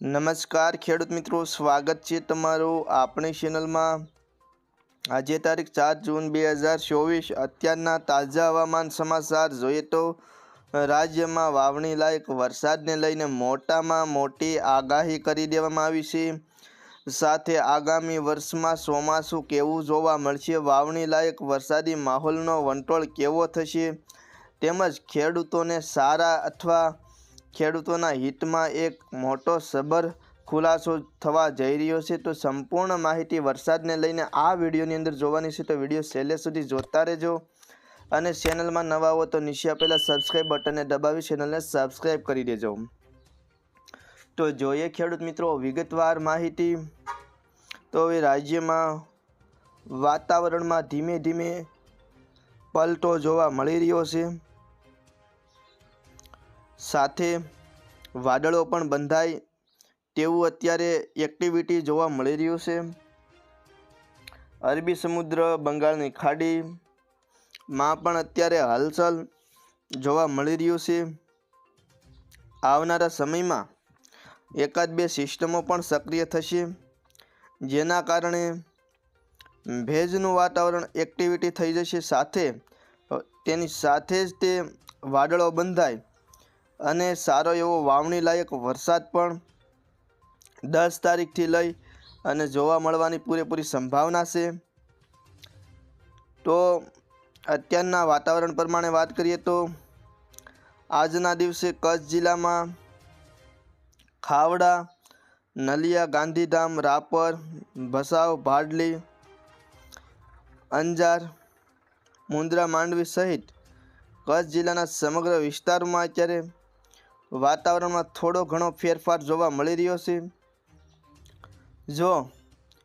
નમસ્કાર ખેડૂત મિત્રો, સ્વાગત છે તમારું આપણી ચેનલમાં આજે તારીખ ચાર જૂન બે હજાર ચોવીસ, અત્યારના તાજા હવામાન સમાચાર જોઈએ તો રાજ્યમાં વાવણી લાયક વરસાદને લઈને મોટામાં મોટી આગાહી કરી દેવામાં આવી છે. સાથે આગામી વર્ષમાં ચોમાસું કેવું જોવા મળશે? વાવણી લાયક વરસાદી માહોલનો વંટોળ કેવો થશે? તેમજ ખેડૂતોને સારા અથવા ખેડૂતોના હિતમાં એક મોટો સબર ખુલાસો થવા જઈ રહ્યો છે, તો સંપૂર્ણ માહિતી વરસાદને લઈને આ વિડીયોની અંદર જોવાની છે, તો વીડિયો છેલ્લે સુધી જોતા રહેજો. અને ચેનલમાં નવા હો તો નીચે આપેલા સબસ્ક્રાઈબ બટનને દબાવી ચેનલને સબસ્ક્રાઈબ કરી દેજો. તો જોઈએ ખેડૂત મિત્રો વિગતવાર માહિતી. તો હવે રાજ્યમાં વાતાવરણમાં ધીમે ધીમે પલટો જોવા મળી રહ્યો છે. સાથે વાદળો પણ બંધાય તેવું અત્યારે એક્ટિવિટી જોવા મળી રહ્યું છે. અરબી સમુદ્ર, બંગાળની ખાડીમાં પણ અત્યારે હલચલ જોવા મળી રહ્યું છે. આવનારા સમયમાં એકાદ બે સિસ્ટમો પણ સક્રિય થશે, જેના કારણે ભેજનું વાતાવરણ એક્ટિવિટી થઈ જશે સાથે, તેની સાથે જ તે વાદળો બંધાય અને સારો એવો વાવણી લાયક વરસાદ પણ દસ તારીખથી લઈ અને જોવા મળવાની પૂરેપૂરી સંભાવના છે. તો અત્યારના વાતાવરણ પ્રમાણે વાત કરીએ તો આજના દિવસે કચ્છ જિલ્લામાં ખાવડા, નલિયા, ગાંધીધામ, રાપર, ભસાવ, ભાડલી, અંજાર મુન્દ્રા માંડવી સહિત કચ્છ જિલ્લાના સમગ્ર વિસ્તારમાં અત્યારે વાતાવરણમાં થોડો ઘણો ફેરફાર જોવા મળી રહ્યો છે. જો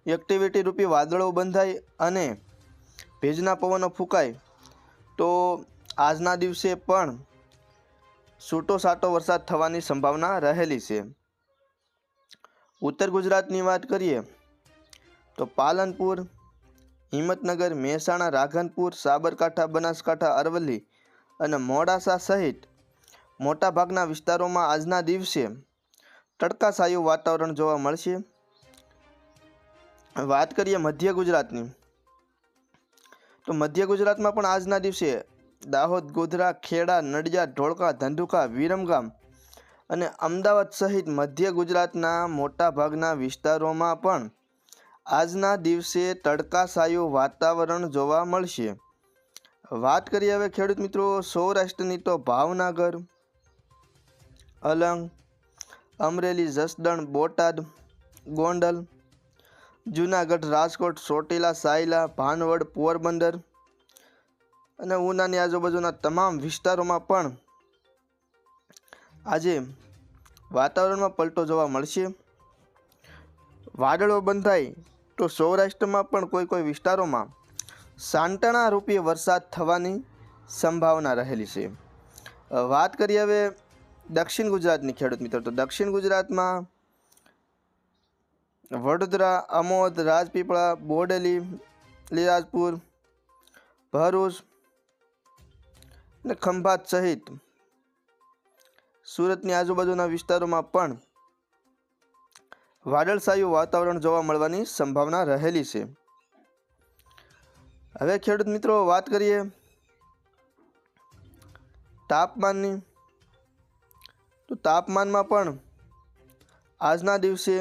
એક્ટિવિટી રૂપી વાદળો બંધાય અને ભેજના પવનો ફૂંકાય, તો આજના દિવસે પણ છૂટો સાટો વરસાદ થવાની સંભાવના રહેલી છે. ઉત્તર ગુજરાતની વાત કરીએ, તો પાલનપુર, હિંમતનગર, મહેસાણા, રાધનપુર, સાબરકાંઠા, બનાસકાંઠા, અરવલ્લી અને મોડાસા સહિત મોટાભાગના વિસ્તારોમાં આજના દિવસે તડકાશાયું વાતાવરણ જોવા મળશે. વાત કરીએ મધ્ય ગુજરાતની, તો મધ્ય ગુજરાતમાં પણ આજના દિવસે દાહોદ, ગોધરા, ખેડા, નડિયાદ ઢોળકા ધંધુકા, વિરમગામ અને અમદાવાદ સહિત મધ્ય ગુજરાતના મોટાભાગના વિસ્તારોમાં પણ આજના દિવસે તડકાશાયું વાતાવરણ જોવા મળશે. વાત કરીએ હવે ખેડૂત મિત્રો સૌરાષ્ટ્રની તો ભાવનગર અલંગ, અમરેલી, જસદણ, બોટાદ, ગોંડલ, જૂનાગઢ, રાજકોટ, ચોટીલા, સાયલા, ભાનવડ, પોરબંદર અને ઉનાની આજુબાજુના તમામ વિસ્તારોમાં પણ આજે વાતાવરણમાં પલટો જોવા મળશે. વાદળો બંધાય તો સૌરાષ્ટ્રમાં પણ કોઈ કોઈ વિસ્તારોમાં સાંટણા રૂપે વરસાદ થવાની સંભાવના રહેલી છે. વાત કરીએ હવે દક્ષિણ ગુજરાતની ખેડૂત મિત્રો, તો દક્ષિણ ગુજરાતમાં વડોદરા, અમોદ, રાજપીપળા, બોડેલી લીરાજપુર ભરૂચ અને ખંભાત સહિત સુરતની આજુબાજુના વિસ્તારોમાં પણ વાદળછાયું વાતાવરણ જોવા મળવાની સંભાવના રહેલી છે. હવે ખેડૂત મિત્રો વાત કરીએ તાપમાનની. તો તાપમાનમાં પણ આજના દિવસે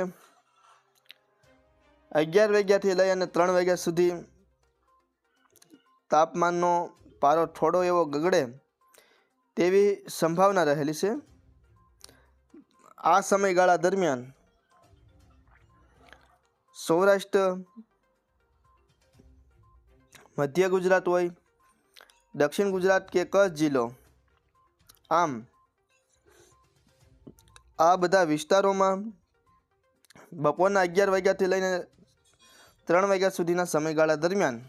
અગિયાર વાગ્યાથી લઈ અને ત્રણ વાગ્યા સુધી તાપમાનનો પારો થોડો એવો ગગડે તેવી સંભાવના રહેલી છે. આ સમયગાળા દરમિયાન સૌરાષ્ટ્ર, મધ્ય ગુજરાત હોય, દક્ષિણ ગુજરાત કે કચ્છ જિલ્લો, આમ આ બધા વિસ્તારોમાં બપોરના અગિયાર વાગ્યાથી લઈને ત્રણ વાગ્યા સુધીના સમયગાળા દરમિયાન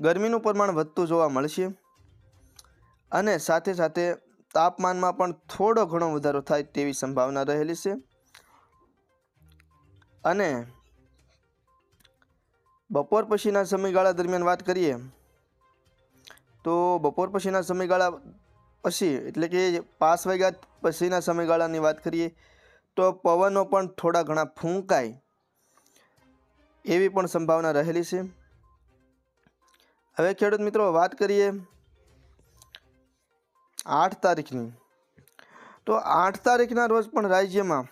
ગરમીનું પ્રમાણ વધતું જોવા મળશે અને સાથે સાથે તાપમાનમાં પણ થોડો ઘણો વધારો થાય તેવી સંભાવના રહેલી છે. અને બપોર પછીના સમયગાળા દરમિયાન વાત કરીએ તો બપોર પછીના સમયગાળા પછી એટલે કે પાંચ વાગ્યા પછીના સમયગાળાની વાત કરીએ તો પવનો પણ થોડા ઘણા ફૂંકાય એવી પણ સંભાવના રહેલી છે. હવે ખેડૂત મિત્રો વાત કરીએ આઠ તારીખની. તો આઠ તારીખના રોજ પણ રાજ્યમાં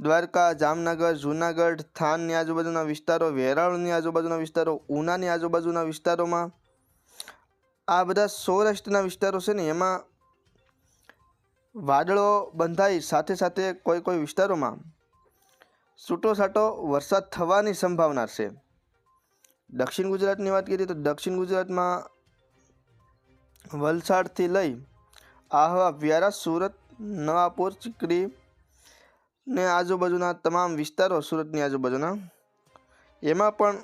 દ્વારકા, જામનગર, જૂનાગઢ, થાનની આજુબાજુના વિસ્તારો, વેરાવળની આજુબાજુના વિસ્તારો, ઉનાની આજુબાજુના વિસ્તારોમાં આ બધા સૌરાષ્ટ્રના વિસ્તારો છે ને, એમાં વાદળો બંધાઈ સાથે સાથે કોઈ કોઈ વિસ્તારોમાં છૂટો છાટો વરસાદ થવાની સંભાવના છે. દક્ષિણ ગુજરાતની વાત કરીએ તો દક્ષિણ ગુજરાતમાં વલસાડથી લઈ આહવા, વ્યારા, સુરત, નવાપુર, ચીકડી ને આજુબાજુના તમામ વિસ્તારો સુરતની આજુબાજુના. એમાં પણ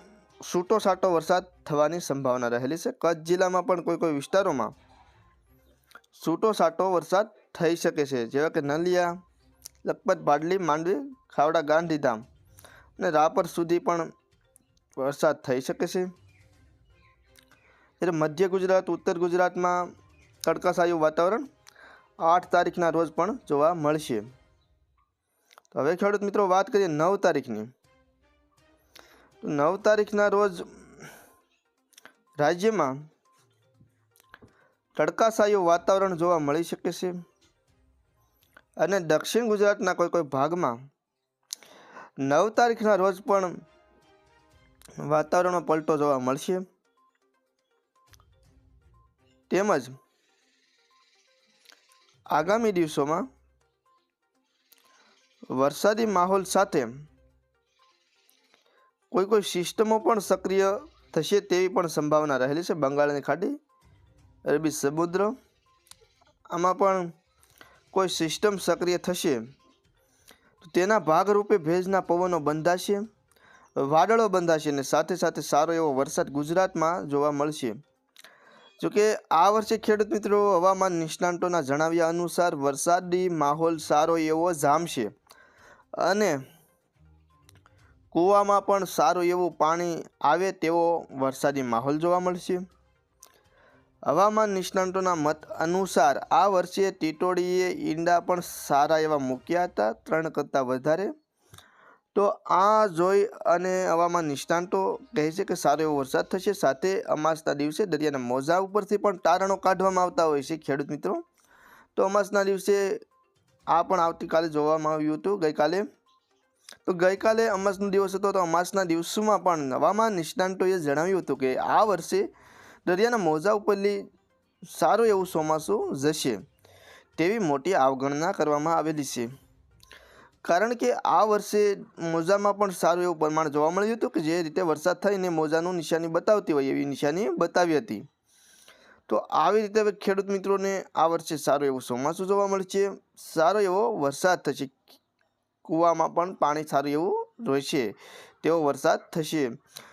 છૂટો છાટો વરસાદ થવાની સંભાવના રહેલી છે. કચ્છ જિલ્લામાં પણ કોઈ કોઈ વિસ્તારોમાં છૂટો છાટો વરસાદ થઈ શકે છે. જેવા કે નલિયા, લખપત ભાડલી માંડવી, ખાવડા, ગાંધીધામ અને રાપર સુધી પણ વરસાદ થઈ શકે છે. જ્યારે મધ્ય ગુજરાત, ઉત્તર ગુજરાતમાં તડકાશાયું વાતાવરણ આઠ તારીખના રોજ પણ જોવા મળશે. તો હવે ખેડૂત મિત્રો વાત કરીએ નવ તારીખની. તો નવ તારીખના રોજ રાજ્યમાં તડકાશાયું વાતાવરણ જોવા મળી શકે છે અને દક્ષિણ ગુજરાતના કોઈ કોઈ ભાગમાં નવ તારીખના રોજ પણ વાતાવરણમાં પલટો જોવા મળશે. તેમજ આગામી દિવસોમાં વરસાદી માહોલ સાથે કોઈ કોઈ સિસ્ટમો પણ સક્રિય થશે તેવી પણ સંભાવના રહેલી છે બંગાળની ખાડી, અરબી સમુદ્ર. આમાં પણ કોઈ સિસ્ટમ સક્રિય થશે તો તેના ભાગરૂપે ભેજના પવનો બંધાશે, વાદળો બંધાશે અને સાથે સાથે સારો એવો વરસાદ ગુજરાતમાં જોવા મળશે. જોકે આ વર્ષે ખેડૂત મિત્રો હવામાન નિષ્ણાંતોના જણાવ્યા અનુસાર વરસાદી માહોલ સારો એવો જામશે અને કૂવામાં પણ સારું એવું પાણી આવે તેવો વરસાદી માહોલ જોવા મળશે. હવામાન નિષ્ણાંતોના મત અનુસાર આ વર્ષે ટીટોડીએ ઈંડા પણ સારા એવા મૂક્યા હતા, ત્રણ કરતાં વધારે. તો આ જોઈ અને હવામાન નિષ્ણાંતો કહે છે કે સારો એવો વરસાદ થશે. સાથે અમાસના દિવસે દરિયાના મોજા ઉપરથી પણ તારણો કાઢવામાં આવતા હોય છે ખેડૂત મિત્રો. તો અમાસના દિવસે આ પણ આવતીકાલે જોવામાં આવ્યું હતું. ગઈકાલે તો ગઈકાલે અમાસનો દિવસ હતો તો અમાસના દિવસોમાં પણ હવામાન નિષ્ણાંતોએ જણાવ્યું હતું કે આ વર્ષે દરિયાના મોજા ઉપરથી સારું એવું ચોમાસું જશે તેવી મોટી અવગણના કરવામાં આવેલી છે. કારણ કે આ વર્ષે મોજામાં પણ સારું એવું પ્રમાણ જોવા મળ્યું હતું કે જે રીતે વરસાદ થઈને મોજાનું નિશાની બતાવતી હોય એવી નિશાની બતાવી હતી. તો આવી રીતે હવે ખેડૂત મિત્રોને આ વર્ષે સારું એવું ચોમાસું જોવા મળશે, સારો એવો વરસાદ થશે. કૂવામાં પણ પાણી સારું એવું રહેશે તેવો વરસાદ થશે.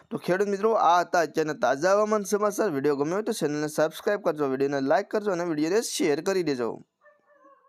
તો ખેડૂત મિત્રો, આ હતા અત્યારના તાજા હવામાન સમાચાર. વીડિયો ગમ્યો હોય તો ચેનલને સબસ્ક્રાઈબ કરજો, વિડીયોને લાઇક કરજો અને વિડીયોને શેર કરી દેજો.